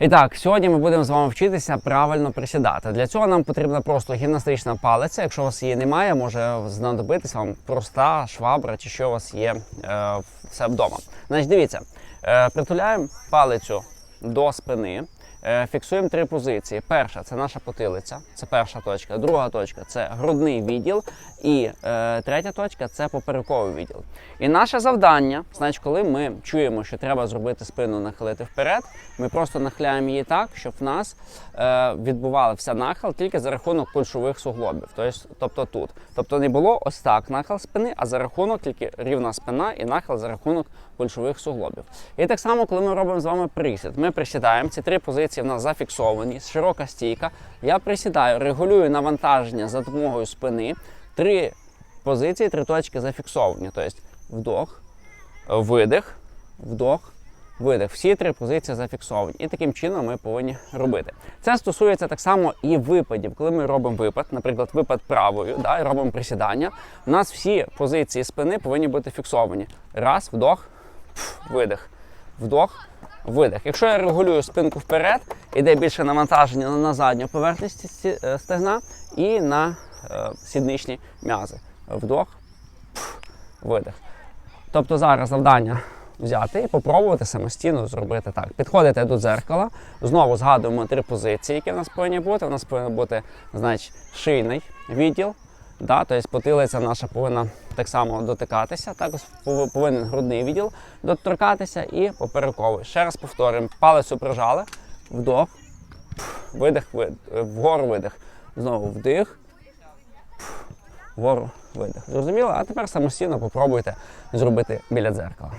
І так, сьогодні ми будемо з вами вчитися правильно присідати. Для цього нам потрібна просто гімнастична палиця. Якщо у вас її немає, може знадобитися вам проста швабра чи що у вас є е, в себе вдома. Значить, дивіться, е, притуляємо палицю до спини. Е, Фіксуємо три позиції. Перша це наша потилиця, це перша точка. Друга точка це грудний відділ. І е, третя точка це поперековий відділ. І наше завдання, значить, коли ми чуємо, що треба зробити спину нахилити вперед, ми просто нахиляємо її так, щоб в нас е, відбувався нахил тільки за рахунок кульшових суглобів. Тобто, тобто тут. Тобто не було ось так нахил спини, а за рахунок тільки рівна спина і нахил за рахунок кульшових суглобів. І так само, коли ми робимо з вами присід, ми присідаємо, ці три позиції в нас зафіксовані, широка стійка. Я присідаю, регулюю навантаження за допомогою спини. Три позиції, три точки зафіксовані. Тобто вдох, видих, вдох, видих. Всі три позиції зафіксовані. І таким чином ми повинні робити. Це стосується так само і випадів. Коли ми робимо випад, наприклад, випад правою, да, і робимо присідання. У нас всі позиції спини повинні бути фіксовані. Раз, вдох, пф, видих, вдох. Видих. Якщо я регулюю спинку вперед, іде більше навантаження на задню поверхність е, стегна і на е, сідничні м'язи. Вдох, видих. Тобто зараз завдання взяти і попробувати самостійно зробити так. Підходите до дзеркала, знову згадуємо три позиції, які в нас повинні бути. У нас повинен бути значить, шийний відділ. Да, тобто потилиця наша повинна так само дотикатися. Також повинен грудний відділ доторкатися і поперековий. Ще раз повторюємо, палець прижали, вдох, видих, вид, е, вгору видих. Знову вдих, вгору видих. Зрозуміло? А тепер самостійно попробуйте зробити біля дзеркала.